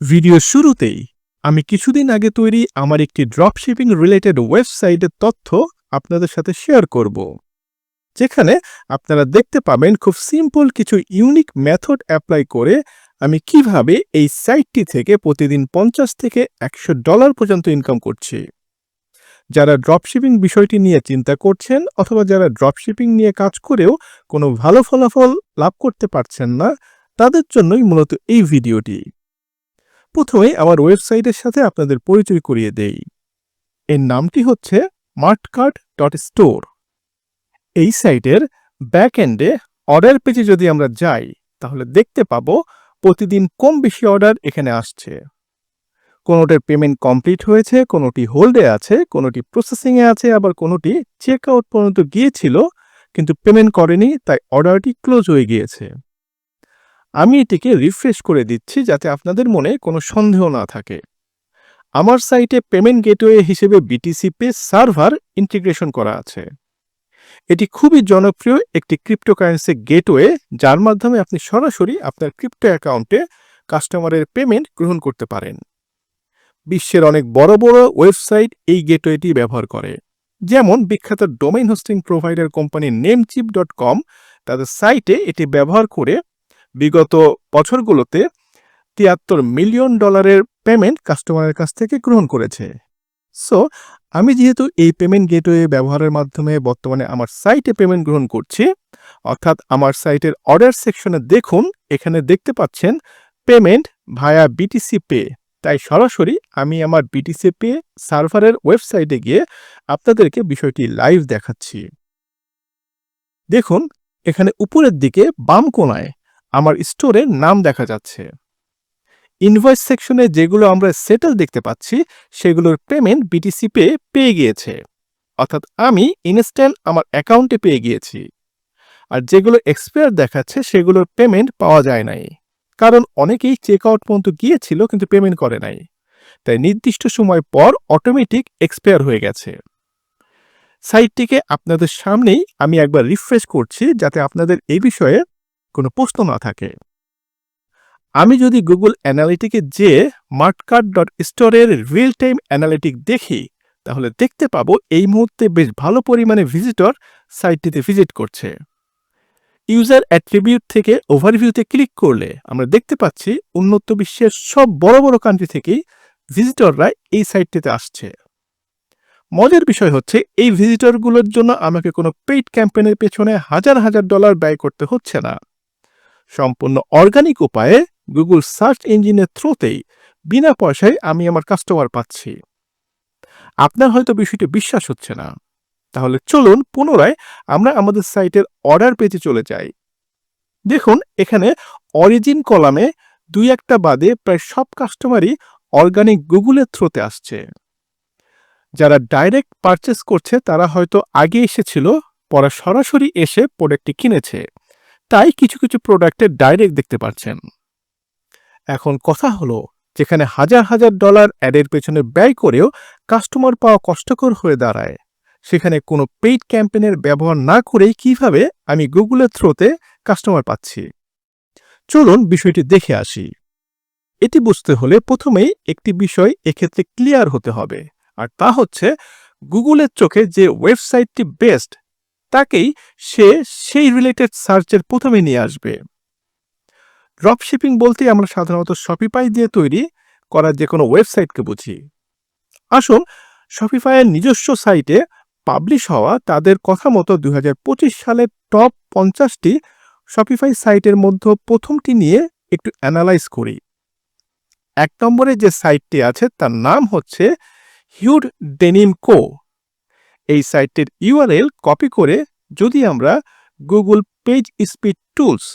Video শুরুতেই আমি কিছুদিন আগে তৈরি আমার একটি ড্রপশিপিং রিলেটেড ওয়েবসাইটের তথ্য আপনাদের সাথে শেয়ার করব, যেখানে আপনারা দেখতে পাবেন খুব সিম্পল কিছু ইউনিক মেথড অ্যাপ্লাই করে আমি কীভাবে এই সাইটটি থেকে প্রতিদিন পঞ্চাশ থেকে একশো ডলার পর্যন্ত ইনকাম করছি। যারা ড্রপশিপিং বিষয়টি নিয়ে চিন্তা করছেন অথবা যারা ড্রপশিপিং নিয়ে কাজ করেও কোনো ভালো ফলাফল লাভ করতে পারছেন না, তাদের জন্যই মূলত এই ভিডিওটি। প্রথমে আমার ওয়েবসাইটের সাথে আপনাদের পরিচয় করিয়ে দেই। এর নামটি হচ্ছে মার্টকার্ট ডট স্টোর এই সাইটের ব্যাক এন্ডে অর্ডার পেজে যদি আমরা যাই, তাহলে দেখতে পাবো প্রতিদিন কম বেশি অর্ডার এখানে আসছে। কোনোটির পেমেন্ট কমপ্লিট হয়েছে, কোনোটি হোল্ডে আছে, কোনোটি প্রসেসিংয়ে আছে, আবার কোনোটি চেক আউট পর্যন্ত গিয়েছিল, কিন্তু পেমেন্ট করেনি, তাই অর্ডারটি ক্লোজ হয়ে গিয়েছে। আমি এটিকে রিফ্রেশ করে দিচ্ছি যাতে আপনাদের মনে কোনো সন্দেহ না থাকে। আমার সাইটে পেমেন্ট গেটওয়ে হিসেবে বিটিসি পে সার্ভার ইন্টিগ্রেশন করা আছে। এটি খুবই জনপ্রিয় একটি ক্রিপ্টোকারেন্সি গেটওয়ে যার মাধ্যমে আপনি সরাসরি আপনার ক্রিপ্টো অ্যাকাউন্টে কাস্টমারের পেমেন্ট গ্রহণ করতে পারেন। বিশ্বের অনেক বড় বড় ওয়েবসাইট এই গেটওয়েটি ব্যবহার করে। যেমন বিখ্যাত domain hosting provider company Namecheap dot com তাদের সাইটে এটি ব্যবহার করে বিগত বছরগুলোতে তিয়াত্তর মিলিয়ন ডলারের পেমেন্ট কাস্টমারের কাছ থেকে গ্রহণ করেছে। সো, আমি যেহেতু এই পেমেন্ট গেটওয়ে ব্যবহারের মাধ্যমে বর্তমানে আমার সাইটে পেমেন্ট গ্রহণ করছি, অর্থাৎ আমার সাইটের অর্ডার সেকশনে দেখুন, এখানে দেখতে পাচ্ছেন পেমেন্ট ভায়া বিটিসি পে তাই সরাসরি আমি আমার বিটিসি পে সার্ভারের ওয়েবসাইটে গিয়ে আপনাদেরকে বিষয়টি লাইভ দেখাচ্ছি। দেখুন, এখানে উপরের দিকে বাম কোনায় আমার স্টোরের নাম দেখা যাচ্ছে। ইনভয়েস সেকশনে যেগুলো আমরা সেটেল দেখতে পাচ্ছি, সেগুলোর পেমেন্ট বিটিসি পে পেয়ে গিয়েছে। অর্থাৎ আমি ইনস্ট্যান্ট আমার অ্যাকাউন্টে পেয়ে গিয়েছি। আর যেগুলো এক্সপায়ার দেখাচ্ছে, সেগুলোর পেমেন্ট পাওয়া যায় নাই। কারণ অনেকেই চেক আউট পর্যন্ত গিয়েছিল, কিন্তু পেমেন্ট করে নাই। তাই নির্দিষ্ট সময় পর অটোমেটিক এক্সপায়ার হয়ে গেছে। সাইটটিকে আপনাদের সামনেই আমি একবার রিফ্রেশ করছি, যাতে আপনাদের এই বিষয়ে কোনো প্রশ্ন না থাকে। আমি যদি গুগল অ্যানালিটিকে যে মার্টকার্ট ডট স্টোরের রিয়েল টাইম অ্যানালিটিক দেখি, তাহলে দেখতে পাবো এই মুহূর্তে বেশ ভালো পরিমাণে ভিজিটর সাইটটিতে ভিজিট করছে। ইউজার অ্যাট্রিবিউট থেকে ওভারভিউতে ক্লিক করলে আমরা দেখতে পাচ্ছি উন্নত বিশ্বের সব বড় বড় কান্ট্রি থেকেই ভিজিটররা এই সাইটটিতে আসছে। মজার বিষয় হচ্ছে, এই ভিজিটরগুলোর জন্য আমাকে কোনো পেইড ক্যাম্পেনের পেছনে হাজার হাজার ডলার ব্যয় করতে হচ্ছে না। সম্পূর্ণ অর্গানিক উপায়ে গুগল সার্চ ইঞ্জিনের থ্রুতেই বিনা পয়সায় আমি আমার কাস্টমার পাচ্ছি। আপনার হয়তো বিষয়টি বিশ্বাস হচ্ছে না। তাহলে চলুন পুনরায় আমরা আমাদের সাইটের অর্ডার পেজে চলে যাই। দেখুন, এখানে অরিজিন কলামে দুই একটা বাদে প্রায় সব কাস্টমারই অর্গানিক গুগলের থ্রুতে আসছে। যারা ডাইরেক্ট পারচেস করছে, তারা হয়তো আগে এসেছিল, পরে সরাসরি এসে প্রোডাক্টটি কিনেছে। তাই কিছু কিছু প্রোডাক্টের ডাইরেক্ট দেখতে পাচ্ছেন এখন কথা হলো, যেখানে হাজার হাজার ডলার অ্যাডের পেছনে ব্যয় করেও কাস্টমার পাওয়া কষ্টকর হয়ে দাঁড়ায়। সেখানে কোনো পেইড ক্যাম্পেনের ব্যবহার না করেই কীভাবে আমি গুগলের থ্রোতে কাস্টমার পাচ্ছি? চলুন বিষয়টি দেখে আসি। এটি বুঝতে হলে প্রথমেই একটি বিষয় এক্ষেত্রে ক্লিয়ার হতে হবে। আর তা হচ্ছে গুগলের চোখে যে ওয়েবসাইটটি বেস্ট তাকেই সে সেই রিলেটেড সার্চের প্রথমে নিয়ে আসবে। ড্রপশিপিং বলতে আমরা সাধারণত শপিফাই দিয়ে তৈরি করা যে কোনো ওয়েবসাইটকে বুঝি। আসুন শপিফাইয়ের নিজস্ব সাইটে পাবলিশ হওয়া তাদের কথা মতো দুই হাজার পঁচিশ সালের টপ পঞ্চাশটি শপিফাই সাইটের মধ্যে প্রথমটি নিয়ে একটু অ্যানালাইজ করি। এক নম্বরে যে সাইটটি আছে তার নাম হচ্ছে হিউড ডেনিম কো এই সাইটটির ইউআরএল কপি করে যদি আমরা গুগল পেজ স্পিড টুলস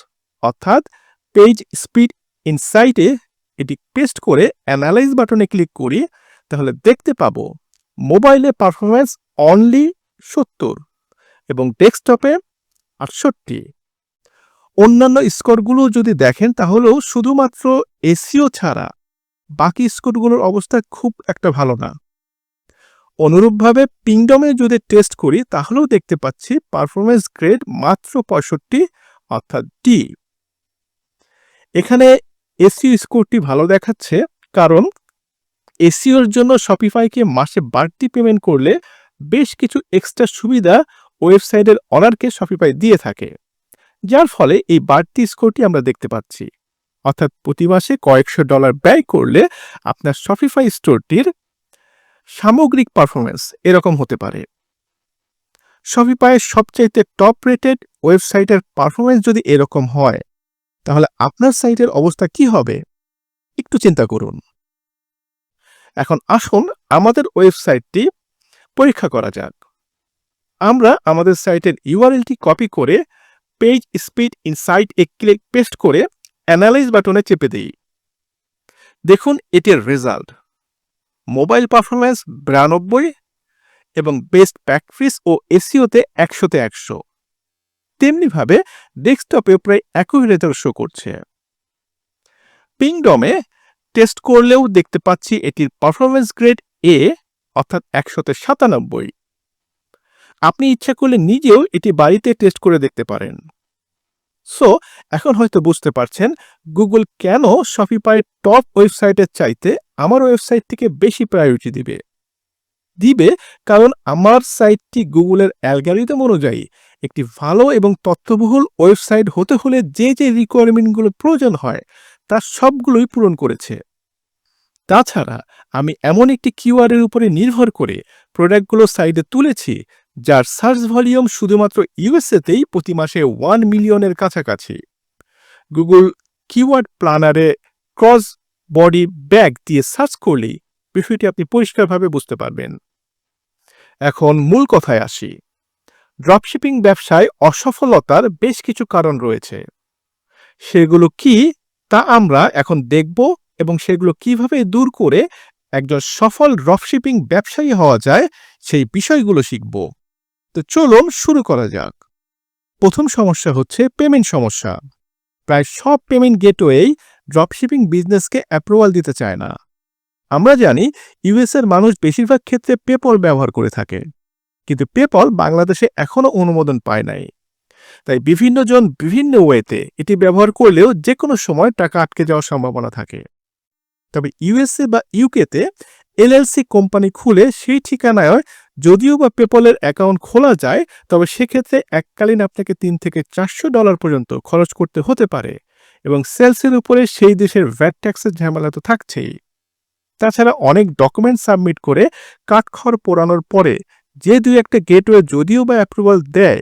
অর্থাৎ পেজ স্পিড ইনসাইটে এটি পেস্ট করে অ্যানালাইজ বাটনে ক্লিক করি, তাহলে দেখতে পাব মোবাইলে পারফরমেন্স অনলি সত্তর এবং ডেস্কটপে আটষট্টি। অন্যান্য স্কোরগুলো যদি দেখেন, তাহলেও শুধুমাত্র এসিও ছাড়া বাকি স্কোরগুলোর অবস্থা খুব একটা ভালো না। অনুরূপভাবে পিংডমে যদি টেস্ট করি, তাহলেও দেখতে পাচ্ছি পারফরমেন্স গ্রেড মাত্র পঁয়ষট্টি, অর্থাৎ ডি এখানে এসিও স্কোরটি ভালো দেখাচ্ছে, কারণ এসিওর জন্য শপিফাইকে মাসে বাড়তি পেমেন্ট করলে বেশ কিছু এক্সট্রা সুবিধা ওয়েবসাইটের অনারকে শপিফাই দিয়ে থাকে। যার ফলে এই বাড়তি স্কোরটি আমরা দেখতে পাচ্ছি। অর্থাৎ প্রতি মাসে কয়েকশো ডলার ব্যয় করলে আপনার শপিফাই স্টোরটির সামগ্রিক পারফরমেন্স এরকম হতে পারে। শপিফাইয়ের সবচাইতে টপ রেটেড ওয়েবসাইটের পারফরমেন্স যদি এরকম হয়, তাহলে আপনার সাইটের অবস্থা কি হবে? একটু চিন্তা করুন। এখন আসুন আমাদের ওয়েবসাইটটি পরীক্ষা করা যাক। আমরা আমাদের সাইটের ইউআরএলটি কপি করে পেজ স্পিড ইনসাইট এ ক্লিক পেস্ট করে অ্যানালাইজ বাটনে চেপে দিই। দেখুন এটির রেজাল্ট। মোবাইল পারফরমেন্স বিরানব্বই এবং বেস্ট প্যাকফিস ও এসিওতে একশোতে একশো। তেমনিভাবে ডেস্কটপে প্রায় একই রেজাল্ট শো করছে। পিংডমে টেস্ট করলেও দেখতে পাচ্ছি এটির পারফরমেন্স গ্রেড এ, অর্থাৎ একশোতে সাতানব্বই। আপনি ইচ্ছা করলে নিজেও এটি বাড়িতে টেস্ট করে দেখতে পারেন। সো এখন হয়তো বুঝতে পারছেন গুগল কেন শপিফাইয়ের টপ ওয়েবসাইটের চাইতে আমার ওয়েবসাইটটিকে বেশি প্রায়োরিটি দিবে? দিবে কারণ আমার সাইটটি গুগলের অ্যালগারিদম অনুযায়ী একটি ভালো এবং তথ্যবহুল ওয়েবসাইট হতে হলে যে যে রিকোয়ারমেন্টগুলো প্রয়োজন হয় তার সবগুলোই পূরণ করেছে। তাছাড়া আমি এমন একটি কিওয়ার্ডের উপরে নির্ভর করে প্রোডাক্টগুলো সাইডে তুলেছি যার সার্চ ভলিউম শুধুমাত্র ইউএসএতেই প্রতি মাসে ওয়ান মিলিয়নের কাছাকাছি। গুগল কিওয়ার্ড প্ল্যানারে ক্রস বডি ব্যাগ দিয়ে সার্চ করলেই বিষয়টি আপনি পরিষ্কারভাবে বুঝতে পারবেন। এখন মূল কথায় আসি। ড্রপশিপিং ব্যবসায় অসফলতার বেশ কিছু কারণ রয়েছে। সেগুলো কি তা আমরা এখন দেখব এবং সেগুলো কীভাবে দূর করে একজন সফল ড্রপশিপিং ব্যবসায়ী হওয়া যায় সেই বিষয়গুলো শিখব। তো চলুন শুরু করা যাক। প্রথম সমস্যা হচ্ছে পেমেন্ট সমস্যা। প্রায় সব পেমেন্ট গেটওয়েই ড্রপশিপিং বিজনেসকে অ্যাপ্রুভাল দিতে চায় না। আমরা জানি ইউএস এর মানুষ বেশিরভাগ ক্ষেত্রে পেপল ব্যবহার করে থাকে। কিন্তু পেপল বাংলাদেশে এখনও অনুমোদন পায় নাই। তাই বিভিন্ন জন বিভিন্ন ওয়েতে এটি ব্যবহার করলেও যে কোনো সময় টাকা আটকে যাওয়ার সম্ভাবনা থাকে। তবে ইউএসএ বা ইউকেতে এলএলসি কোম্পানি খুলে সেই ঠিকানায় যদিও বা পেপলের অ্যাকাউন্ট খোলা যায়, তবে সেক্ষেত্রে এককালীন আপনাকে তিন থেকে চারশো ডলার পর্যন্ত খরচ করতে হতে পারে এবং সেলসের উপরে সেই দেশের ভ্যাট ট্যাক্সের ঝামেলা তো থাকছেই। তাছাড়া অনেক ডকুমেন্ট সাবমিট করে কাঠখড় পোড়ানোর পরে যে দুই একটা গেটওয়ে যদিও বা অ্যাপ্রুভাল দেয়,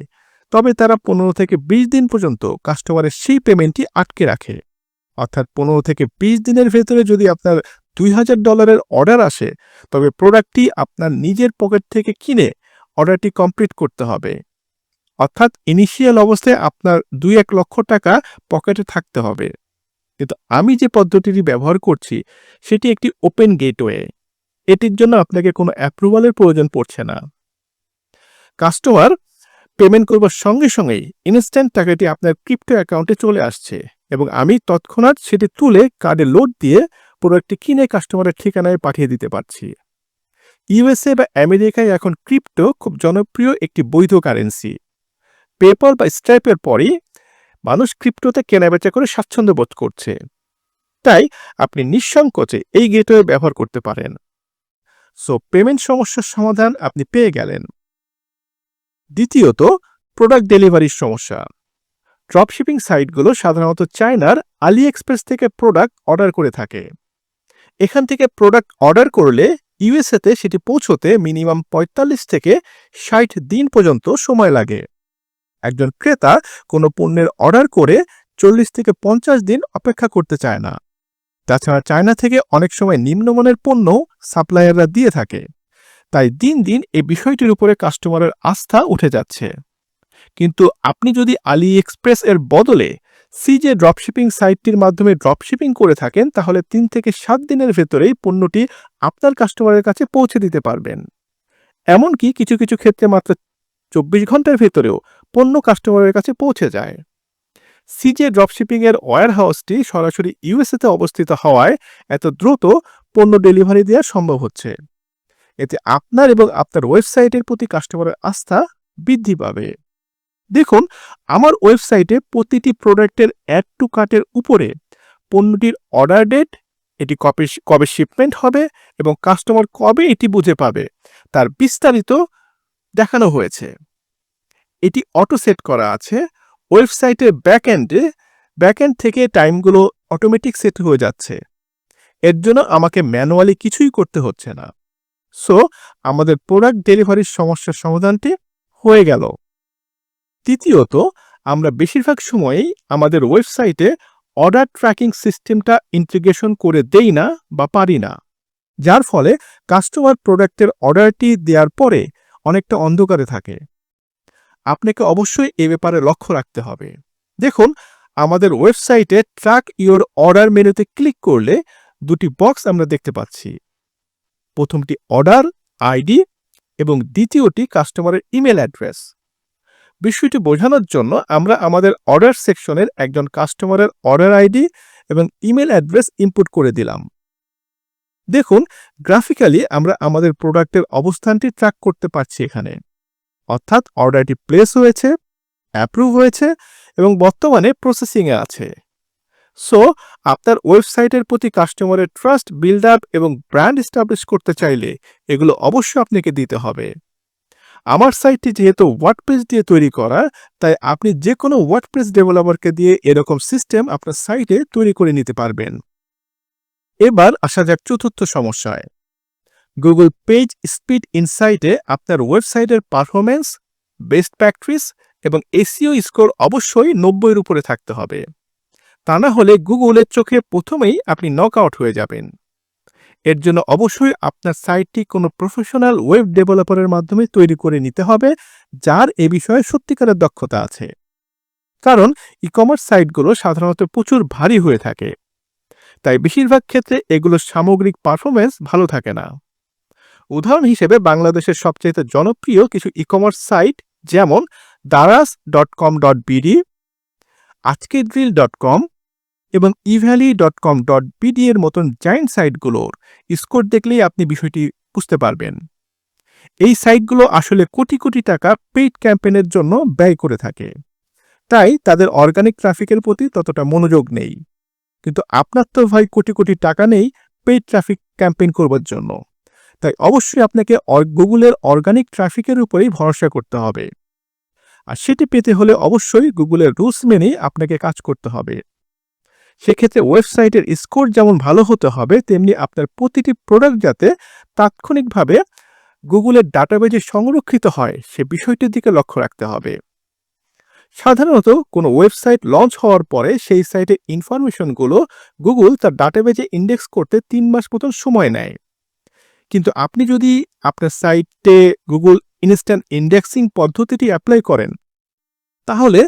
তবে তারা পনেরো থেকে বিশ দিন পর্যন্ত কাস্টমারের সেই পেমেন্টটি আটকে রাখে। অর্থাৎ পনেরো থেকে বিশ দিনের ভেতরে যদি আপনার দুই হাজার ডলারের অর্ডার আসে, তবে প্রোডাক্টটি আপনার নিজের পকেট থেকে কিনে অর্ডারটি কমপ্লিট করতে হবে। অর্থাৎ ইনিশিয়াল অবস্থায় আপনার দুই এক লক্ষ টাকা পকেটে থাকতে হবে। কিন্তু আমি যে পদ্ধতিটি ব্যবহার করছি, সেটি একটি ওপেন গেটওয়ে। এটির জন্য আপনাকে কোনো অ্যাপ্রুভালের প্রয়োজন পড়ছে না। কাস্টমার পেমেন্ট করবার সঙ্গে সঙ্গেই ইনস্ট্যান্ট টাকাটি আপনার ক্রিপ্টো অ্যাকাউন্টে চলে আসছে এবং আমি তৎক্ষণাৎ সেটি তুলে কার্ডে লোড দিয়ে প্রোডাক্টটি কিনে কাস্টমারের ঠিকানায় পাঠিয়ে দিতে পারছি। ইউএসএ বা আমেরিকায় এখন ক্রিপ্টো খুব জনপ্রিয় একটি বৈধ কারেন্সি পেপল বা স্ট্রাইপের পরই মানুষ ক্রিপ্টোতে কেনাবেচা করে স্বাচ্ছন্দ্য বোধ করছে। তাই আপনি নিঃসংকোচে এই গেটওয়ে ব্যবহার করতে পারেন। সো পেমেন্ট সমস্যার সমাধান আপনি পেয়ে গেলেন। দ্বিতীয়ত প্রোডাক্ট ডেলিভারির সমস্যা। ড্রপশিপিং সাইটগুলো সাধারণত চায়নার আলি এক্সপ্রেস থেকে প্রোডাক্ট অর্ডার করে থাকে। এখান থেকে প্রোডাক্ট অর্ডার করলে ইউএসএতে সেটি পৌঁছতে মিনিমাম পঁয়তাল্লিশ থেকে ষাট দিন পর্যন্ত সময় লাগে। একজন ক্রেতা কোনো পণ্যের অর্ডার করে চল্লিশ থেকে পঞ্চাশ দিন অপেক্ষা করতে চায় না। তাছাড়া চায়না থেকে অনেক সময় নিম্নমানের পণ্য সাপ্লায়াররা দিয়ে থাকে। তাই দিন দিন এই বিষয়টির উপরে কাস্টমারের আস্থা উঠে যাচ্ছে। কিন্তু আপনি যদি আলি এক্সপ্রেস এর বদলে সিজে ড্রপশিপিং সাইটটির মাধ্যমে ড্রপশিপিং করে থাকেন, তাহলে তিন থেকে সাত দিনের ভেতরেই পণ্যটি আপনার কাস্টমারের কাছে পৌঁছে দিতে পারবেন। এমনকি কিছু কিছু ক্ষেত্রে মাত্র চব্বিশ ঘণ্টার ভেতরেও পণ্য কাস্টমারের কাছে পৌঁছে যায়। সিজে ড্রপশিপিং এর ওয়্যার হাউসটি সরাসরি ইউএসএতে অবস্থিত হওয়ায় এত দ্রুত পণ্য ডেলিভারি দেওয়া সম্ভব হচ্ছে। এতে আপনার এবং আপনার ওয়েবসাইটের প্রতি কাস্টমারের আস্থা বৃদ্ধি পাবে। দেখুন, আমার ওয়েবসাইটে প্রতিটি প্রোডাক্টের অ্যাড টু কার্টের উপরে পণ্যটির অর্ডার ডেট, এটি কবে কবে শিপমেন্ট হবে এবং কাস্টমার কবে এটি বুঝে পাবে, তার বিস্তারিত দেখানো হয়েছে। এটি অটো সেট করা আছে, ওয়েবসাইটের ব্যাক এন্ডে ব্যাক এন্ড থেকে টাইমগুলো অটোমেটিক সেট হয়ে যাচ্ছে। এর জন্য আমাকে ম্যানুয়ালি কিছুই করতে হচ্ছে না। সো, আমাদের প্রোডাক্ট ডেলিভারির সমস্যার সমাধানটি হয়ে গেল। তৃতীয়ত, আমরা বেশিরভাগ সময়েই আমাদের ওয়েবসাইটে অর্ডার ট্র্যাকিং সিস্টেমটা ইন্টিগ্রেশন করে দেই না বা পারি না। যার ফলে কাস্টমার প্রোডাক্টের অর্ডারটি দেওয়ার পরে অনেকটা অন্ধকারে থাকে। আপনাকে অবশ্যই এ ব্যাপারে লক্ষ্য রাখতে হবে। দেখুন, আমাদের ওয়েবসাইটে ট্র্যাক ইওর অর্ডার মেনুতে ক্লিক করলে দুটি বক্স আমরা দেখতে পাচ্ছি। প্রথমটি অর্ডার আইডি এবং দ্বিতীয়টি কাস্টমারের ইমেল অ্যাড্রেস। বিষয়টি বোঝানোর জন্য আমরা আমাদের অর্ডার সেকশনের একজন কাস্টমারের অর্ডার আইডি এবং ইমেল অ্যাড্রেস ইনপুট করে দিলাম। দেখুন গ্রাফিক্যালি আমরা আমাদের প্রোডাক্টের অবস্থানটি ট্র্যাক করতে পারছি এখানে। অর্থাৎ অর্ডারটি প্লেস হয়েছে অ্যাপ্রুভ হয়েছে এবং বর্তমানে প্রসেসিংয়ে আছে। সো আপনার ওয়েবসাইটের প্রতি কাস্টমারের ট্রাস্ট বিল্ড আপ এবং ব্র্যান্ড এস্টাবলিশ করতে চাইলে এগুলো অবশ্যই আপনাকে দিতে হবে। আমার সাইটটি যেহেতু ওয়ার্ডপ্রেস দিয়ে তৈরি করা, তাই আপনি যে কোনো ওয়ার্ডপ্রেস ডেভেলপারকে দিয়ে এরকম সিস্টেম আপনার সাইটে তৈরি করে নিতে পারবেন। এবার আসা যাক চতুর্থ সমস্যায়। গুগল পেজ স্পিড ইনসাইটে আপনার ওয়েবসাইটের পারফরমেন্স বেস্ট প্র্যাকটিস এবং এসিও স্কোর অবশ্যই নব্বইয়ের উপরে থাকতে হবে। তা না হলে গুগলের চোখে প্রথমেই আপনি নক আউট হয়ে যাবেন। এর জন্য অবশ্যই আপনার সাইটটি কোনো প্রফেশনাল ওয়েব ডেভেলপারের মাধ্যমে তৈরি করে নিতে হবে, যার এ বিষয়ে সত্যিকারের দক্ষতা আছে। কারণ ই কমার্স সাইটগুলো সাধারণত প্রচুর ভারী হয়ে থাকে। তাই বেশিরভাগ ক্ষেত্রে এগুলোর সামগ্রিক পারফরমেন্স ভালো থাকে না। উদাহরণ হিসেবে বাংলাদেশের সবচেয়ে জনপ্রিয় কিছু ই কমার্স সাইট যেমন Daraz dot com dot BD আজকে ড্রিল ডট কম এবং Evaly dot com dot BD এর মতন জায়েন্ট সাইটগুলোর স্কোর দেখলেই আপনি বিষয়টি বুঝতে পারবেন। এই সাইটগুলো আসলে কোটি কোটি টাকা পেইড ক্যাম্পেনের জন্য ব্যয় করে থাকে। তাই তাদের অর্গানিক ট্রাফিকের প্রতি ততটা মনোযোগ নেই। কিন্তু আপনার তো ভাই কোটি কোটি টাকা নেই পেইড ট্রাফিক ক্যাম্পেইন করবার জন্য। তাই অবশ্যই আপনাকে গুগলের অর্গানিক ট্রাফিকের উপরেই ভরসা করতে হবে। আর সেটি পেতে হলে অবশ্যই গুগলের রুলস মেনেই আপনাকে কাজ করতে হবে। সেক্ষেত্রে ওয়েবসাইটের স্কোর যেমন ভালো হতে হবে, তেমনি আপনার প্রতিটি প্রোডাক্ট যাতে তাৎক্ষণিকভাবে গুগলের ডাটাবেজে সংরক্ষিত হয়, সে বিষয়টির দিকে লক্ষ্য রাখতে হবে। সাধারণত কোনো ওয়েবসাইট লঞ্চ হওয়ার পরে সেই সাইটের ইনফরমেশনগুলো গুগল তার ডাটাবেজে ইন্ডেক্স করতে তিন মাস মতন সময় নেয়। কিন্তু আপনি যদি আপনার সাইটে গুগল ইনস্ট্যান্ট ইন্ডেক্সিং পদ্ধতিটি অ্যাপ্লাই করেন, তাহলে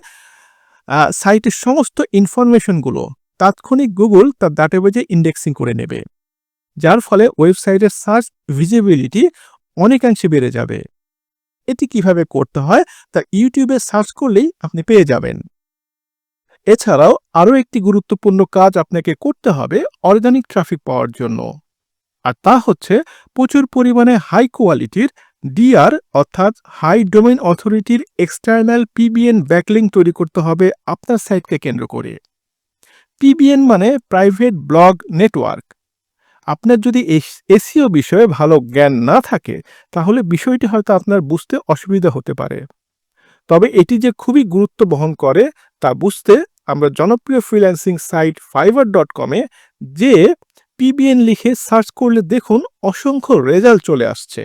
সাইটের সমস্ত ইনফরমেশনগুলো তাৎক্ষণিক গুগল তার ডাটাবেজে ইন্ডেক্সিং করে নেবে, যার ফলে ওয়েবসাইটের সার্চ ভিজিবিলিটি অনেকাংশে বেড়ে যাবে। এটি কীভাবে করতে হয় তা ইউটিউবে সার্চ করলেই আপনি পেয়ে যাবেন। এছাড়াও আরও একটি গুরুত্বপূর্ণ কাজ আপনাকে করতে হবে অর্গানিক ট্রাফিক পাওয়ার জন্য, আর তা হচ্ছে প্রচুর পরিমাণে হাই কোয়ালিটির ডিআর অর্থাৎ হাই ডোমেন অথরিটির এক্সটার্নাল পিবিএন ব্যাকলিং তৈরি করতে হবে আপনার সাইটকে কেন্দ্র করে। পিবিএন মানে প্রাইভেট ব্লগ নেটওয়ার্ক আপনার যদি এসিও বিষয়ে ভালো জ্ঞান না থাকে, তাহলে বিষয়টি হয়তো আপনার বুঝতে অসুবিধা হতে পারে। তবে এটি যে খুবই গুরুত্ব বহন করে, তা বুঝতে আমরা জনপ্রিয় ফ্রিল্যান্সিং সাইট ফাইবার ডট কমে যে পিবিএন লিখে সার্চ করলে দেখুন অসংখ্য রেজাল্ট চলে আসছে।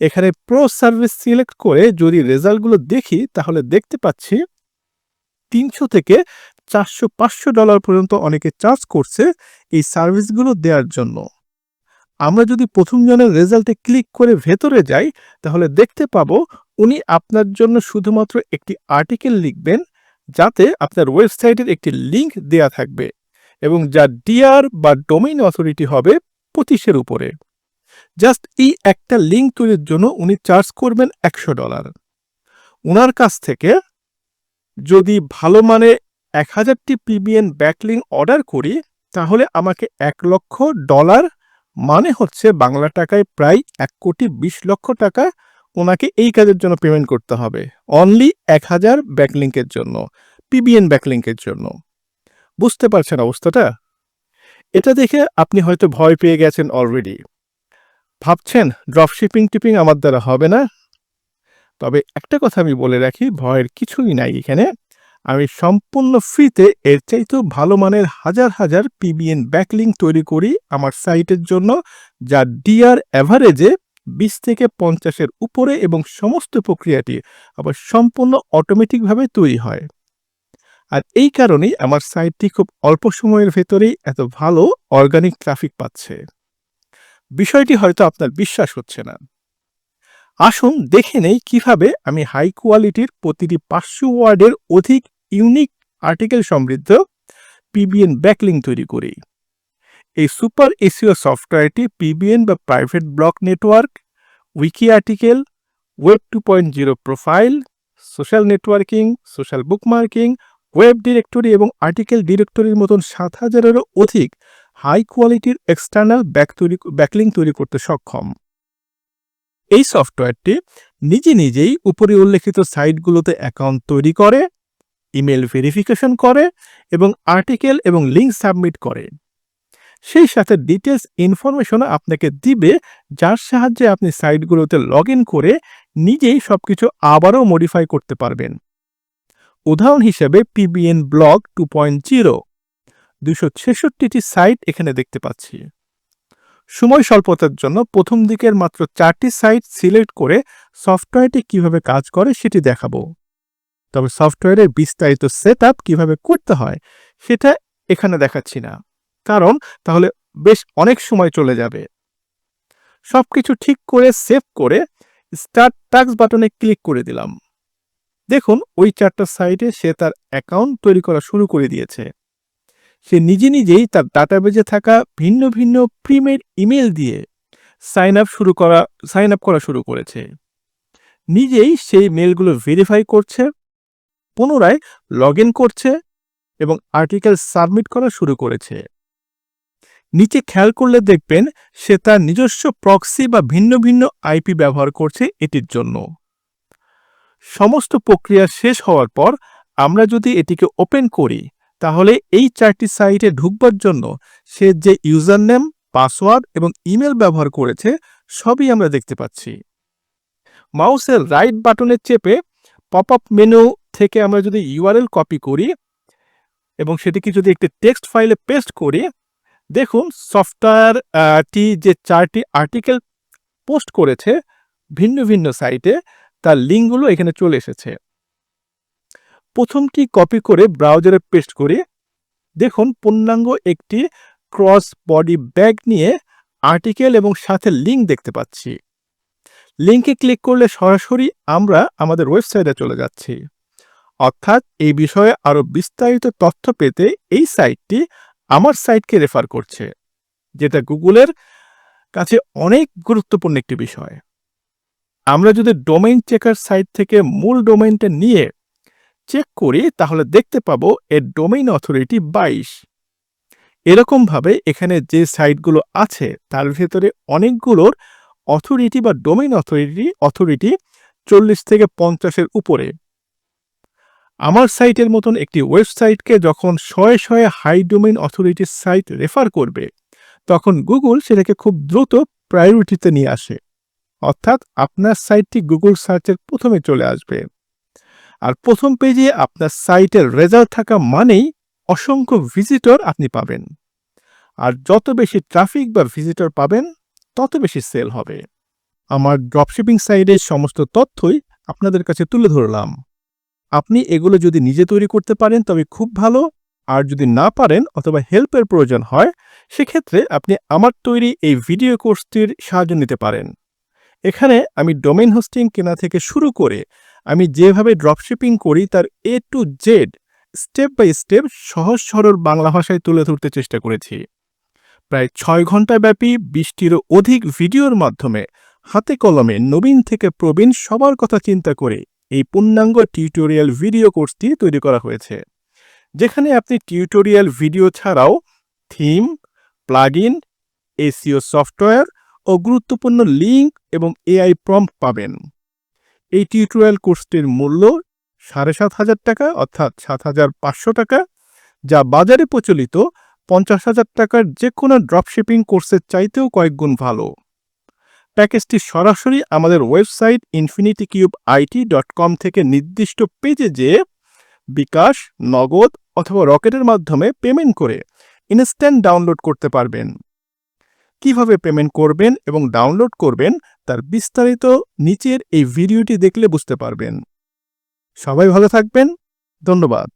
এখানে প্রো সার্ভিস সিলেক্ট করে যদি রেজাল্টগুলো দেখি, তাহলে দেখতে পাচ্ছি তিনশো থেকে চারশো পাঁচশো ডলার পর্যন্ত অনেকে চার্জ করছে এই সার্ভিসগুলো দেওয়ার জন্য। আমরা যদি প্রথম জনের রেজাল্টে ক্লিক করে ভেতরে যাই, তাহলে দেখতে পাবো উনি আপনার জন্য শুধুমাত্র একটি আর্টিকেল লিখবেন, যাতে আপনার ওয়েবসাইটের একটি লিঙ্ক দেয়া থাকবে এবং যা ডিআর বা ডোমেইন অথরিটি হবে পঁচিশের উপরে। জাস্ট এই একটা লিঙ্ক তৈরির জন্য উনি চার্জ করবেন একশো ডলার ওনার কাছ থেকে যদি ভালো মানে এক হাজারটি পিবিএন ব্যাকলিং অর্ডার করি, তাহলে আমাকে এক লক্ষ ডলার মানে হচ্ছে বাংলা টাকায় প্রায় এক কোটি বিশ লক্ষ টাকা, ওনাকে এই কাজের জন্য পেমেন্ট করতে হবে। অনলি এক হাজার ব্যাকলিঙ্কের জন্য পিবিএন ব্যাকলিঙ্কের জন্য। বুঝতে পারছেন অবস্থাটা? এটা দেখে আপনি হয়তো ভয় পেয়ে গেছেন অলরেডি ভাবছেন ড্রপশিপিং টিপিং আমার দ্বারা হবে না? তবে একটা কথা আমি বলে রাখি, ভয়ের কিছুই নাই এখানে। আমি সম্পূর্ণ ফ্রিতে এর চাইতেও ভালো মানের হাজার হাজার পিবিএন ব্যাকলিং তৈরি করি আমার সাইটের জন্য, যা ডিআর অ্যাভারেজে বিশ থেকে পঞ্চাশের উপরে এবং সমস্ত প্রক্রিয়াটি আবার সম্পূর্ণ অটোমেটিকভাবে তৈরি হয়। আর এই কারণেই আমার সাইটটি খুব অল্প সময়ের ভেতরেই এত ভালো অর্গানিক ট্রাফিক পাচ্ছে। বিষয়টি হয়তো আপনার বিশ্বাস হচ্ছে না। আসুন দেখে নেই কীভাবে আমি হাই কোয়ালিটির প্রতিটি পাঁচশো ওয়ার্ডের অধিক ইউনিক আর্টিকেল সমৃদ্ধ পিবিএন ব্যাকলিং তৈরি করি এই সুপার এসিও সফটওয়্যারটি পিবিএন বা private blog network wiki article web two point zero profile social networking social bookmarking web directory এবং আর্টিকেল ডিরেক্টরির মতন সাত হাজারেরও অধিক হাই কোয়ালিটির এক্সটার্নাল ব্যাক তৈরি ব্যাকলিং তৈরি করতে সক্ষম। এই সফটওয়্যারটি নিজে নিজেই উপরে উল্লেখিত সাইটগুলোতে অ্যাকাউন্ট তৈরি করে ইমেল ভেরিফিকেশন করে এবং আর্টিকেল এবং লিঙ্ক সাবমিট করে। সেই সাথে ডিটেলস ইনফরমেশন আপনাকে দিবে, যার সাহায্যে আপনি সাইটগুলোতে লগ করে নিজেই সবকিছু আবারও মডিফাই করতে পারবেন। উদাহরণ হিসেবে PBN blog two point zero দুশো ছেষট্টিটি সাইট এখানে দেখতে পাচ্ছি। সময় স্বল্পতার জন্য প্রথম দিকের মাত্র চারটি সাইট সিলেক্ট করে সফটওয়্যারটি কীভাবে কাজ করে সেটি দেখাবো। তবে সফটওয়্যারের বিস্তারিত সেট আপ কীভাবে করতে হয়, সেটা এখানে দেখাচ্ছি না। কারণ তাহলে বেশ অনেক সময় চলে যাবে। সবকিছু ঠিক করে, সেভ করে স্টার্ট টাক্স বাটনে ক্লিক করে দিলাম। দেখুন, ওই চারটা সাইটে সে তার অ্যাকাউন্ট তৈরি করা শুরু করে দিয়েছে। সে নিজে নিজেই তার ডাটাবেজে থাকা ভিন্ন ভিন্ন প্রিমেড ইমেল দিয়ে সাইন আপ শুরু করা, সাইন আপ করা শুরু করেছে। নিজেই সেই মেলগুলো ভেরিফাই করছে। পুনরায় লগ করছে এবং আর্টিকেল সাবমিট করা শুরু করেছে। নিচে খেয়াল করলে দেখবেন সে তার নিজস্ব প্রক্সি বা ভিন্ন ভিন্ন আইপি ব্যবহার করছে এটির জন্য। সমস্ত প্রক্রিয়া শেষ হওয়ার পর আমরা যদি এটিকে ওপেন করি, তাহলে এই চারটি সাইটে ঢুকবার জন্য সে যে ইউজার নেম পাসওয়ার্ড এবং ইমেল ব্যবহার করেছে, সবই আমরা দেখতে পাচ্ছি। মাউসের রাইট বাটনে চেপে পপ আপ মেনু থেকে আমরা যদি ইউআরএল কপি করি এবং সেটিকে যদি একটি টেক্সট ফাইলে পেস্ট করি, দেখুন সফটওয়্যারটি যে চারটি আর্টিকেল পোস্ট করেছে ভিন্ন ভিন্ন সাইটে তার লিঙ্কগুলো এখানে চলে এসেছে। প্রথমটি কপি করে ব্রাউজারে পেস্ট করি। দেখুন পূর্ণাঙ্গ একটি ক্রস বডি ব্যাগ নিয়ে আর্টিকেল এবং সাথে লিঙ্ক দেখতে পাচ্ছি। লিঙ্কে ক্লিক করলে সরাসরি আমরা আমাদের ওয়েবসাইটে চলে যাচ্ছি। অর্থাৎ এই বিষয়ে আরও বিস্তারিত তথ্য পেতে এই সাইটটি আমার সাইটকে রেফার করছে, যেটা গুগলের কাছে অনেক গুরুত্বপূর্ণ একটি বিষয়। আমরা যদি ডোমেইন চেকার সাইট থেকে মূল ডোমেইনটা নিয়ে চেক করি, তাহলে দেখতে পাবো এর ডোমেইন অথরিটি বাইশ। এরকমভাবে এখানে যে সাইটগুলো আছে, তার ভেতরে অনেকগুলোর অথরিটি বা ডোমেইন অথরিটি অথরিটি চল্লিশ থেকে পঞ্চাশের উপরে। আমার সাইটের মতন একটি ওয়েবসাইটকে যখন শয়ে শয়ে হাই ডোমেইন অথরিটির সাইট রেফার করবে, তখন গুগল সেটাকে খুব দ্রুত প্রায়োরিটিতে নিয়ে আসে। অর্থাৎ আপনার সাইটটি গুগল সার্চের প্রথমে চলে আসবে। আর প্রথম পেজে আপনার সাইটের রেজাল্ট থাকা মানেই অসংখ্য ভিজিটর আপনি পাবেন। আর যত বেশি ট্রাফিক বা ভিজিটর পাবেন, তত বেশি সেল হবে। আমার ড্রপশিপিং সাইটের সমস্ত তথ্যই আপনাদের কাছে তুলে ধরলাম। আপনি এগুলো যদি নিজে তৈরি করতে পারেন, তবে খুব ভালো। আর যদি না পারেন অথবা হেল্পের প্রয়োজন হয়, সেক্ষেত্রে আপনি আমার তৈরি এই ভিডিও কোর্সটির সাহায্য নিতে পারেন। এখানে আমি ডোমেইন হোস্টিং কেনা থেকে শুরু করে, আমি যেভাবে ড্রপশিপিং করি তার A to Z step by step সহজ সরল বাংলা ভাষায় তুলে ধরতে চেষ্টা করেছি। প্রায় ছয় ঘণ্টা ব্যাপী বিশটিরও অধিক ভিডিওর মাধ্যমে হাতে কলমে নবীন থেকে প্রবীণ সবার কথা চিন্তা করে এই পূর্ণাঙ্গ টিউটোরিয়াল ভিডিও কোর্সটি তৈরি করা হয়েছে, যেখানে আপনি টিউটোরিয়াল ভিডিও ছাড়াও থিম প্লাগইন এসিও সফটওয়্যার ও গুরুত্বপূর্ণ লিঙ্ক এবং এআই প্রম্পট পাবেন। এই টিউটোরিয়াল কোর্সটির মূল্য সাড়ে সাত হাজার টাকা অর্থাৎ সাত হাজার পাঁচশো টাকা, যা বাজারে প্রচলিত পঞ্চাশ হাজার টাকার যে কোনো ড্রপশিপিং কোর্সের চাইতেও কয়েক গুণ ভালো। প্যাকেজটি সরাসরি আমাদের website Infinity Cube IT dot com থেকে নির্দিষ্ট পেজে যেয়ে বিকাশ, নগদ অথবা রকেটের মাধ্যমে পেমেন্ট করে ইনস্ট্যান্ট ডাউনলোড করতে পারবেন। কীভাবে পেমেন্ট করবেন এবং ডাউনলোড করবেন তার বিস্তারিত নিচের এই ভিডিওটি দেখলে বুঝতে পারবেন। সবাই ভালো থাকবেন। ধন্যবাদ।